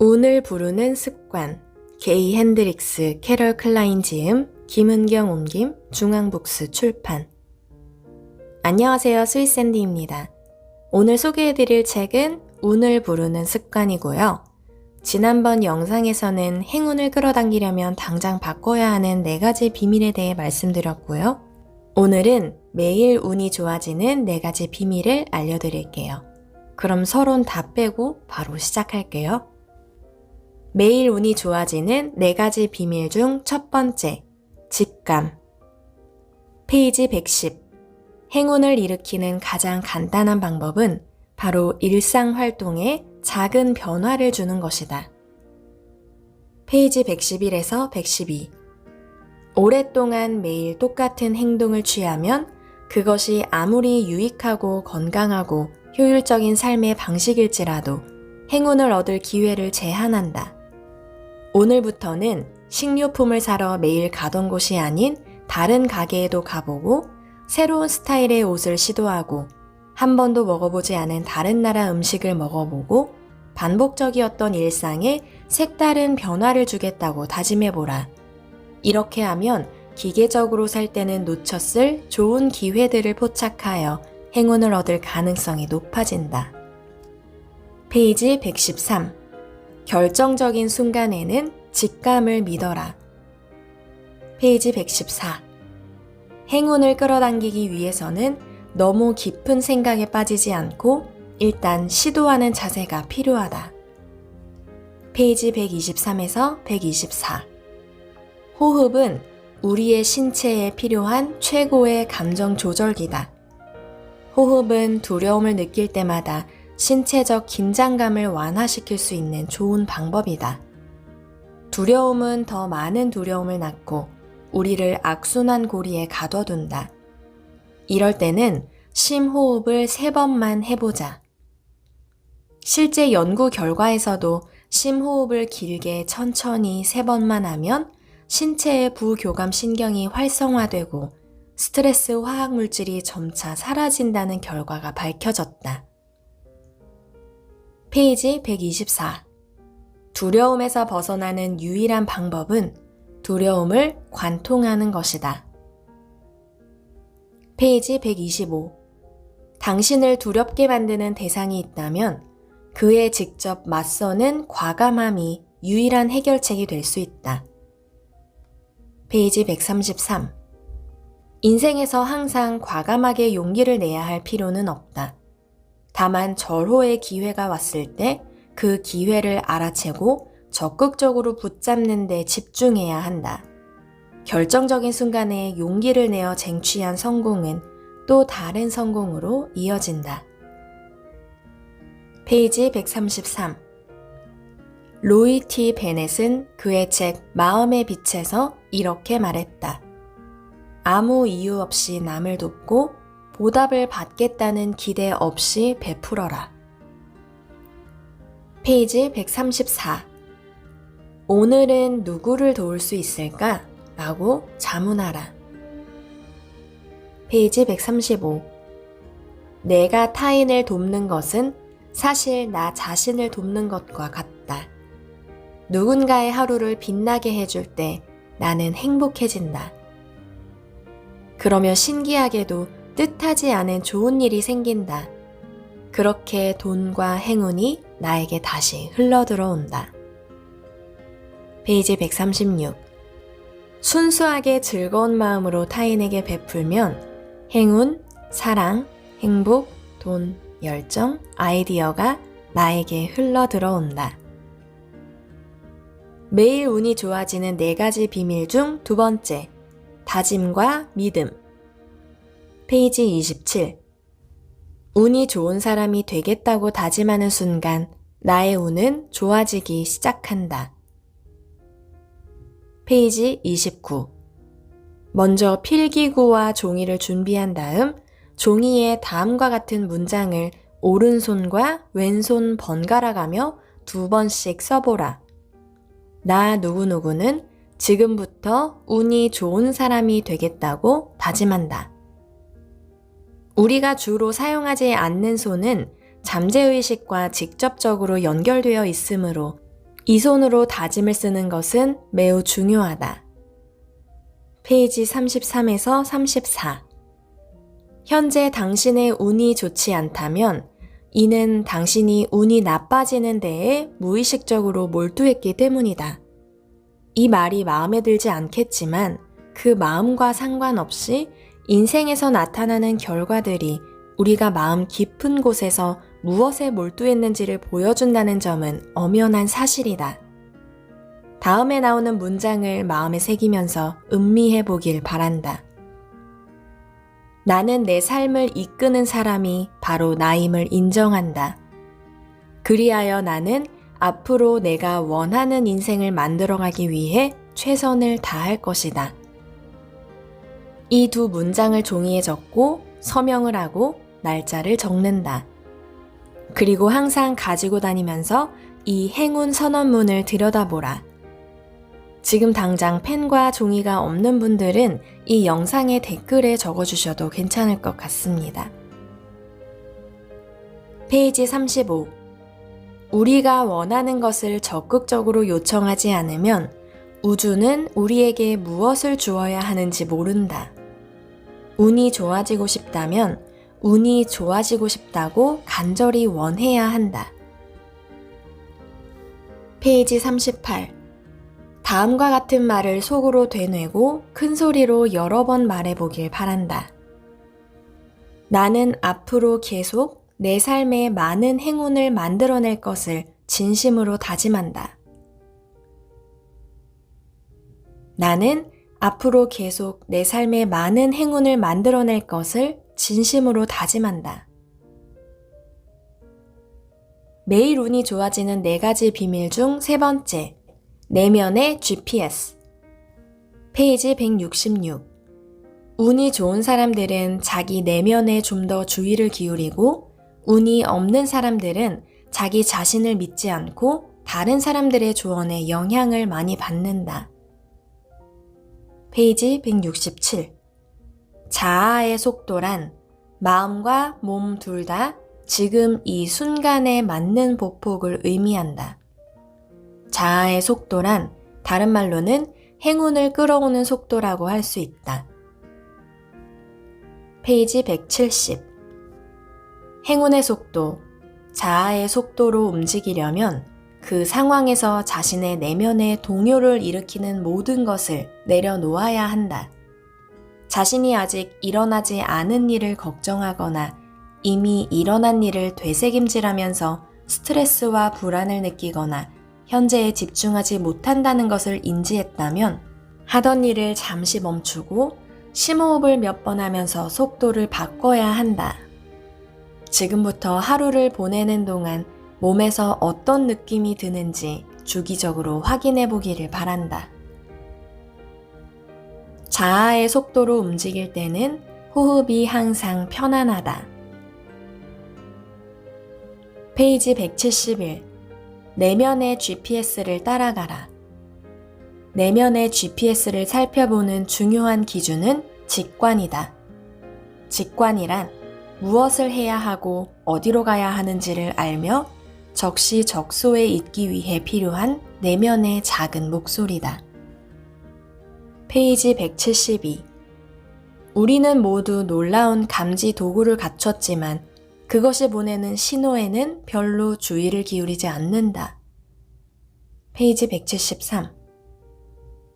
운을 부르는 습관 게이 핸드릭스 캐럴 클라인 지음 김은경 옮김 중앙북스 출판 안녕하세요 스위샌디입니다. 오늘 소개해드릴 책은 운을 부르는 습관이고요. 지난번 영상에서는 행운을 끌어당기려면 당장 바꿔야 하는 네 가지 비밀에 대해 말씀드렸고요. 오늘은 매일 운이 좋아지는 네 가지 비밀을 알려드릴게요. 그럼 서론 다 빼고 바로 시작할게요. 매일 운이 좋아지는 네 가지 비밀 중 첫 번째, 직감. 페이지 110. 행운을 일으키는 가장 간단한 방법은 바로 일상 활동에 작은 변화를 주는 것이다. 페이지 111에서 112. 오랫동안 매일 똑같은 행동을 취하면 그것이 아무리 유익하고 건강하고 효율적인 삶의 방식일지라도 행운을 얻을 기회를 제한한다. 오늘부터는 식료품을 사러 매일 가던 곳이 아닌 다른 가게에도 가보고 새로운 스타일의 옷을 시도하고 한 번도 먹어보지 않은 다른 나라 음식을 먹어보고 반복적이었던 일상에 색다른 변화를 주겠다고 다짐해보라. 이렇게 하면 기계적으로 살 때는 놓쳤을 좋은 기회들을 포착하여 행운을 얻을 가능성이 높아진다. 페이지 113. 결정적인 순간에는 직감을 믿어라. 페이지 114. 행운을 끌어당기기 위해서는 너무 깊은 생각에 빠지지 않고 일단 시도하는 자세가 필요하다. 페이지 123에서 124. 호흡은 우리의 신체에 필요한 최고의 감정 조절기다. 호흡은 두려움을 느낄 때마다 신체적 긴장감을 완화시킬 수 있는 좋은 방법이다. 두려움은 더 많은 두려움을 낳고 우리를 악순환 고리에 가둬둔다. 이럴 때는 심호흡을 세 번만 해보자. 실제 연구 결과에서도 심호흡을 길게 천천히 세 번만 하면 신체의 부교감 신경이 활성화되고 스트레스 화학 물질이 점차 사라진다는 결과가 밝혀졌다. 페이지 124. 두려움에서 벗어나는 유일한 방법은 두려움을 관통하는 것이다. 페이지 125. 당신을 두렵게 만드는 대상이 있다면 그에 직접 맞서는 과감함이 유일한 해결책이 될 수 있다. 페이지 133. 인생에서 항상 과감하게 용기를 내야 할 필요는 없다. 다만 절호의 기회가 왔을 때 그 기회를 알아채고 적극적으로 붙잡는 데 집중해야 한다. 결정적인 순간에 용기를 내어 쟁취한 성공은 또 다른 성공으로 이어진다. 페이지 133. 로이 티 베넷은 그의 책 마음의 빛에서 이렇게 말했다. 아무 이유 없이 남을 돕고 보답을 받겠다는 기대 없이 베풀어라. 페이지 134. 오늘은 누구를 도울 수 있을까? 라고 자문하라. 페이지 135. 내가 타인을 돕는 것은 사실 나 자신을 돕는 것과 같다. 누군가의 하루를 빛나게 해줄 때 나는 행복해진다. 그러며 신기하게도 뜻하지 않은 좋은 일이 생긴다. 그렇게 돈과 행운이 나에게 다시 흘러 들어온다. 페이지 136. 순수하게 즐거운 마음으로 타인에게 베풀면 행운, 사랑, 행복, 돈, 열정, 아이디어가 나에게 흘러 들어온다. 매일 운이 좋아지는 네 가지 비밀 중 두 번째, 다짐과 믿음. 페이지 27. 운이 좋은 사람이 되겠다고 다짐하는 순간 나의 운은 좋아지기 시작한다. 페이지 29. 먼저 필기구와 종이를 준비한 다음 종이에 다음과 같은 문장을 오른손과 왼손 번갈아 가며 두 번씩 써보라. 나 누구누구는 지금부터 운이 좋은 사람이 되겠다고 다짐한다. 우리가 주로 사용하지 않는 손은 잠재의식과 직접적으로 연결되어 있으므로 이 손으로 다짐을 쓰는 것은 매우 중요하다. 페이지 33에서 34. 현재 당신의 운이 좋지 않다면 이는 당신이 운이 나빠지는 데에 무의식적으로 몰두했기 때문이다. 이 말이 마음에 들지 않겠지만 그 마음과 상관없이 인생에서 나타나는 결과들이 우리가 마음 깊은 곳에서 무엇에 몰두했는지를 보여준다는 점은 엄연한 사실이다. 다음에 나오는 문장을 마음에 새기면서 음미해 보길 바란다. 나는 내 삶을 이끄는 사람이 바로 나임을 인정한다. 그리하여 나는 앞으로 내가 원하는 인생을 만들어가기 위해 최선을 다할 것이다. 이 두 문장을 종이에 적고 서명을 하고 날짜를 적는다. 그리고 항상 가지고 다니면서 이 행운 선언문을 들여다보라. 지금 당장 펜과 종이가 없는 분들은 이 영상의 댓글에 적어주셔도 괜찮을 것 같습니다. 페이지 35. 우리가 원하는 것을 적극적으로 요청하지 않으면 우주는 우리에게 무엇을 주어야 하는지 모른다. 운이 좋아지고 싶다면 운이 좋아지고 싶다고 간절히 원해야 한다. 페이지 38. 다음과 같은 말을 속으로 되뇌고 큰 소리로 여러 번 말해보길 바란다. 나는 앞으로 계속 내 삶에 많은 행운을 만들어낼 것을 진심으로 다짐한다. 나는 앞으로 계속 내 삶에 많은 행운을 만들어낼 것을 진심으로 다짐한다. 매일 운이 좋아지는 네 가지 비밀 중 세 번째, 내면의 GPS. 페이지 166. 운이 좋은 사람들은 자기 내면에 좀 더 주의를 기울이고, 운이 없는 사람들은 자기 자신을 믿지 않고 다른 사람들의 조언에 영향을 많이 받는다. 페이지 167. 자아의 속도란 마음과 몸 둘 다 지금 이 순간에 맞는 보폭을 의미한다. 자아의 속도란 다른 말로는 행운을 끌어오는 속도라고 할 수 있다. 페이지 170. 행운의 속도, 자아의 속도로 움직이려면 그 상황에서 자신의 내면의 동요를 일으키는 모든 것을 내려놓아야 한다. 자신이 아직 일어나지 않은 일을 걱정하거나 이미 일어난 일을 되새김질하면서 스트레스와 불안을 느끼거나 현재에 집중하지 못한다는 것을 인지했다면 하던 일을 잠시 멈추고 심호흡을 몇 번 하면서 속도를 바꿔야 한다. 지금부터 하루를 보내는 동안 몸에서 어떤 느낌이 드는지 주기적으로 확인해 보기를 바란다. 자아의 속도로 움직일 때는 호흡이 항상 편안하다. 페이지 171. 내면의 GPS를 따라가라. 내면의 GPS를 살펴보는 중요한 기준은 직관이다. 직관이란 무엇을 해야 하고 어디로 가야 하는지를 알며 적시적소에 있기 위해 필요한 내면의 작은 목소리다. 페이지 172. 우리는 모두 놀라운 감지 도구를 갖췄지만 그것이 보내는 신호에는 별로 주의를 기울이지 않는다. 페이지 173.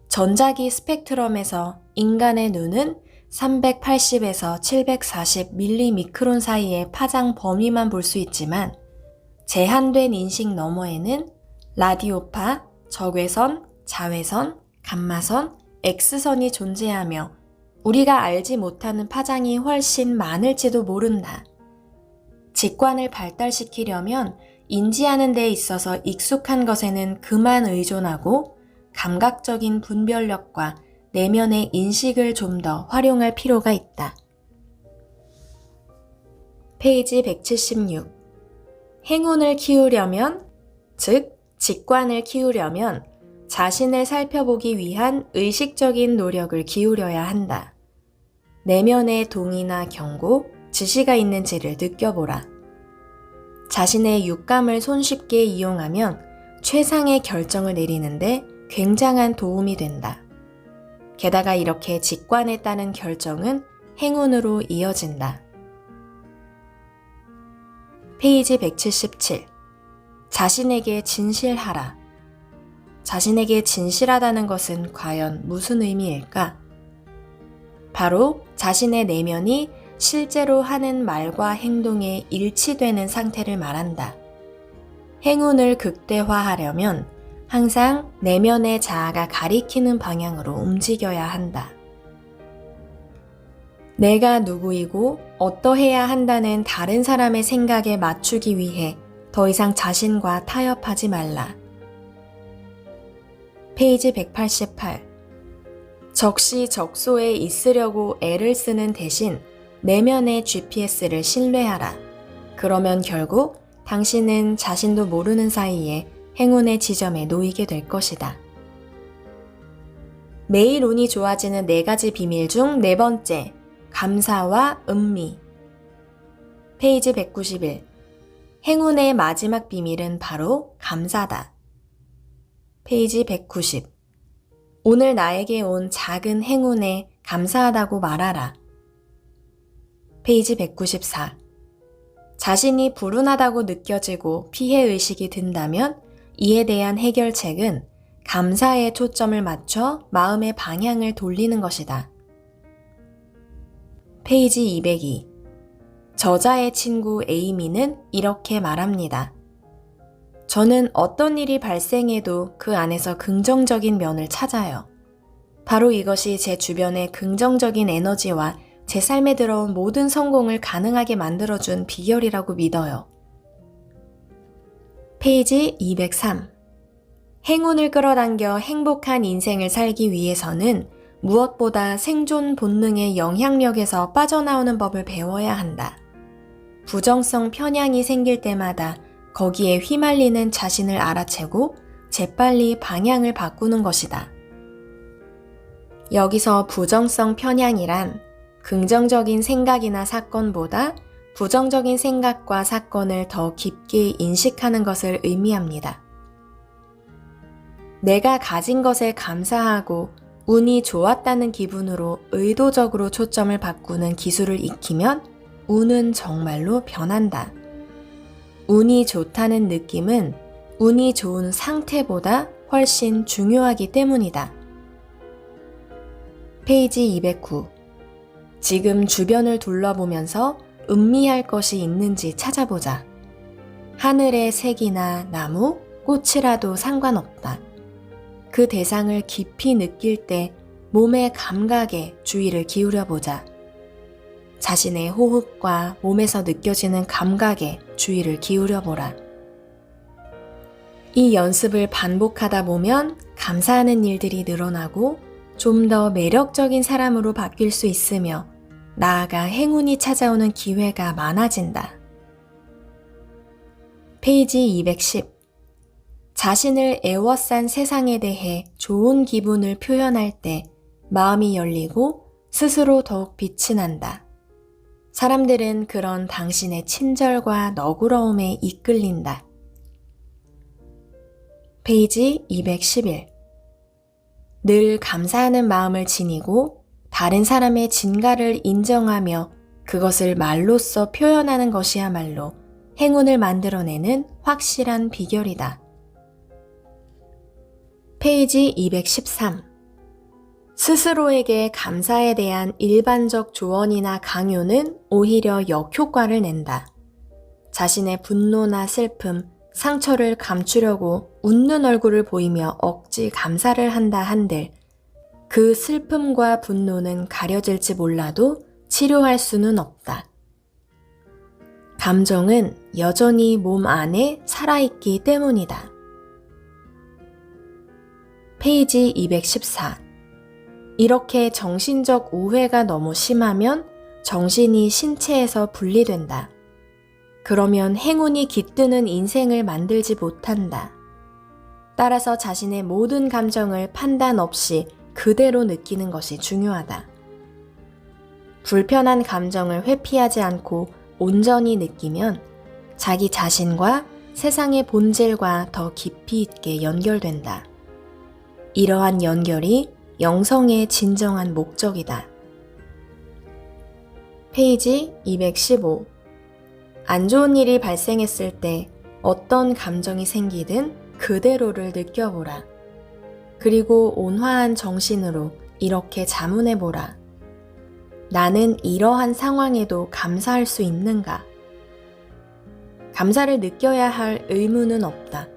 전자기 스펙트럼에서 인간의 눈은 380에서 740 밀리미크론 사이의 파장 범위만 볼 수 있지만 제한된 인식 너머에는 라디오파, 적외선, 자외선, 감마선, X선이 존재하며 우리가 알지 못하는 파장이 훨씬 많을지도 모른다. 직관을 발달시키려면 인지하는 데 있어서 익숙한 것에는 그만 의존하고 감각적인 분별력과 내면의 인식을 좀 더 활용할 필요가 있다. 페이지 176. 행운을 키우려면, 즉, 직관을 키우려면 자신을 살펴보기 위한 의식적인 노력을 기울여야 한다. 내면의 동의나 경고, 지시가 있는지를 느껴보라. 자신의 육감을 손쉽게 이용하면 최상의 결정을 내리는데 굉장한 도움이 된다. 게다가 이렇게 직관에 따른 결정은 행운으로 이어진다. 페이지 177. 자신에게 진실하라. 자신에게 진실하다는 것은 과연 무슨 의미일까? 바로 자신의 내면이 실제로 하는 말과 행동에 일치되는 상태를 말한다. 행운을 극대화하려면 항상 내면의 자아가 가리키는 방향으로 움직여야 한다. 내가 누구이고 어떠해야 한다는 다른 사람의 생각에 맞추기 위해 더 이상 자신과 타협하지 말라. 페이지 188. 적시적소에 있으려고 애를 쓰는 대신 내면의 GPS를 신뢰하라. 그러면 결국 당신은 자신도 모르는 사이에 행운의 지점에 놓이게 될 것이다. 매일 운이 좋아지는 네 가지 비밀 중 네 번째, 감사와 음미. 페이지 191. 행운의 마지막 비밀은 바로 감사다. 페이지 190. 오늘 나에게 온 작은 행운에 감사하다고 말하라. 페이지 194. 자신이 불운하다고 느껴지고 피해 의식이 든다면 이에 대한 해결책은 감사에 초점을 맞춰 마음의 방향을 돌리는 것이다. 페이지 202. 저자의 친구 에이미는 이렇게 말합니다. 저는 어떤 일이 발생해도 그 안에서 긍정적인 면을 찾아요. 바로 이것이 제 주변의 긍정적인 에너지와 제 삶에 들어온 모든 성공을 가능하게 만들어준 비결이라고 믿어요. 페이지 203. 행운을 끌어당겨 행복한 인생을 살기 위해서는 무엇보다 생존 본능의 영향력에서 빠져나오는 법을 배워야 한다. 부정성 편향이 생길 때마다 거기에 휘말리는 자신을 알아채고 재빨리 방향을 바꾸는 것이다. 여기서 부정성 편향이란 긍정적인 생각이나 사건보다 부정적인 생각과 사건을 더 깊게 인식하는 것을 의미합니다. 내가 가진 것에 감사하고 운이 좋았다는 기분으로 의도적으로 초점을 바꾸는 기술을 익히면 운은 정말로 변한다. 운이 좋다는 느낌은 운이 좋은 상태보다 훨씬 중요하기 때문이다. 페이지 209. 지금 주변을 둘러보면서 음미할 것이 있는지 찾아보자. 하늘의 색이나 나무, 꽃이라도 상관없다. 그 대상을 깊이 느낄 때 몸의 감각에 주의를 기울여 보자. 자신의 호흡과 몸에서 느껴지는 감각에 주의를 기울여 보라. 이 연습을 반복하다 보면 감사하는 일들이 늘어나고 좀 더 매력적인 사람으로 바뀔 수 있으며 나아가 행운이 찾아오는 기회가 많아진다. 페이지 210. 자신을 애워싼 세상에 대해 좋은 기분을 표현할 때 마음이 열리고 스스로 더욱 빛이 난다. 사람들은 그런 당신의 친절과 너그러움에 이끌린다. 페이지 211. 늘 감사하는 마음을 지니고 다른 사람의 진가를 인정하며 그것을 말로써 표현하는 것이야말로 행운을 만들어내는 확실한 비결이다. 페이지 213. 스스로에게 감사에 대한 일반적 조언이나 강요는 오히려 역효과를 낸다. 자신의 분노나 슬픔, 상처를 감추려고 웃는 얼굴을 보이며 억지 감사를 한다 한들 그 슬픔과 분노는 가려질지 몰라도 치료할 수는 없다. 감정은 여전히 몸 안에 살아있기 때문이다. 페이지 214. 이렇게 정신적 우회가 너무 심하면 정신이 신체에서 분리된다. 그러면 행운이 깃드는 인생을 만들지 못한다. 따라서 자신의 모든 감정을 판단 없이 그대로 느끼는 것이 중요하다. 불편한 감정을 회피하지 않고 온전히 느끼면 자기 자신과 세상의 본질과 더 깊이 있게 연결된다. 이러한 연결이 영성의 진정한 목적이다. 페이지 215. 안 좋은 일이 발생했을 때 어떤 감정이 생기든 그대로를 느껴보라. 그리고 온화한 정신으로 이렇게 자문해보라. 나는 이러한 상황에도 감사할 수 있는가? 감사를 느껴야 할 의무는 없다.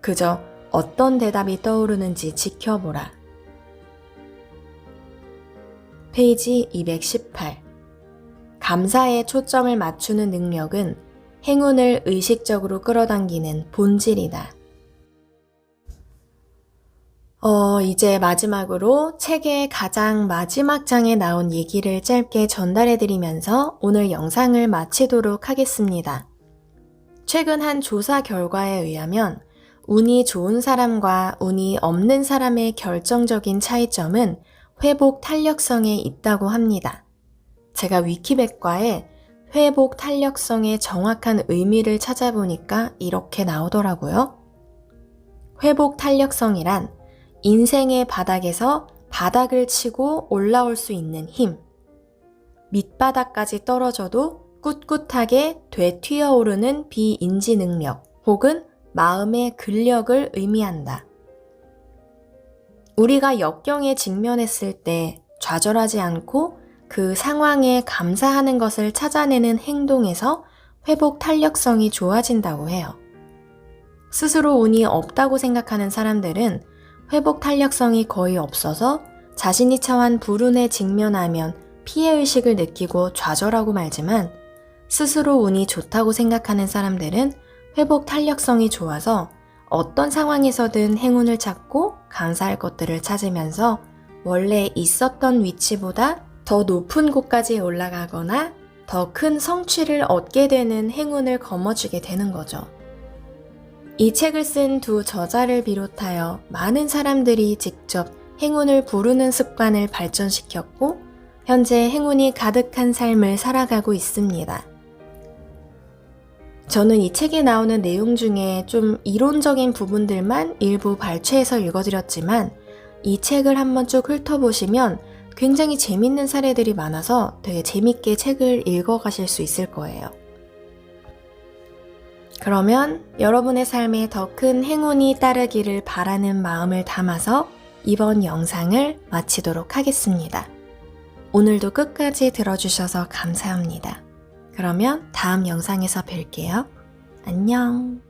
그저 어떤 대답이 떠오르는지 지켜보라. 페이지 218. 감사에 초점을 맞추는 능력은 행운을 의식적으로 끌어당기는 본질이다. 어, 이제 마지막으로 책의 가장 마지막 장에 나온 얘기를 짧게 전달해드리면서 오늘 영상을 마치도록 하겠습니다. 최근 한 조사 결과에 의하면 운이 좋은 사람과 운이 없는 사람의 결정적인 차이점은 회복 탄력성에 있다고 합니다. 제가 위키백과에 회복 탄력성의 정확한 의미를 찾아보니까 이렇게 나오더라고요. 회복 탄력성이란 인생의 바닥에서 바닥을 치고 올라올 수 있는 힘. 밑바닥까지 떨어져도 꿋꿋하게 되튀어 오르는 비인지 능력 혹은 마음의 근력을 의미한다. 우리가 역경에 직면했을 때 좌절하지 않고 그 상황에 감사하는 것을 찾아내는 행동에서 회복 탄력성이 좋아진다고 해요. 스스로 운이 없다고 생각하는 사람들은 회복 탄력성이 거의 없어서 자신이 처한 불운에 직면하면 피해의식을 느끼고 좌절하고 말지만 스스로 운이 좋다고 생각하는 사람들은 회복 탄력성이 좋아서 어떤 상황에서든 행운을 찾고 감사할 것들을 찾으면서 원래 있었던 위치보다 더 높은 곳까지 올라가거나 더 큰 성취를 얻게 되는 행운을 거머쥐게 되는 거죠. 이 책을 쓴 두 저자를 비롯하여 많은 사람들이 직접 행운을 부르는 습관을 발전시켰고, 현재 행운이 가득한 삶을 살아가고 있습니다. 저는 이 책에 나오는 내용 중에 좀 이론적인 부분들만 일부 발췌해서 읽어드렸지만, 이 책을 한번 쭉 훑어보시면 굉장히 재밌는 사례들이 많아서 되게 재밌게 책을 읽어가실 수 있을 거예요. 그러면 여러분의 삶에 더 큰 행운이 따르기를 바라는 마음을 담아서 이번 영상을 마치도록 하겠습니다. 오늘도 끝까지 들어주셔서 감사합니다. 그러면 다음 영상에서 뵐게요. 안녕.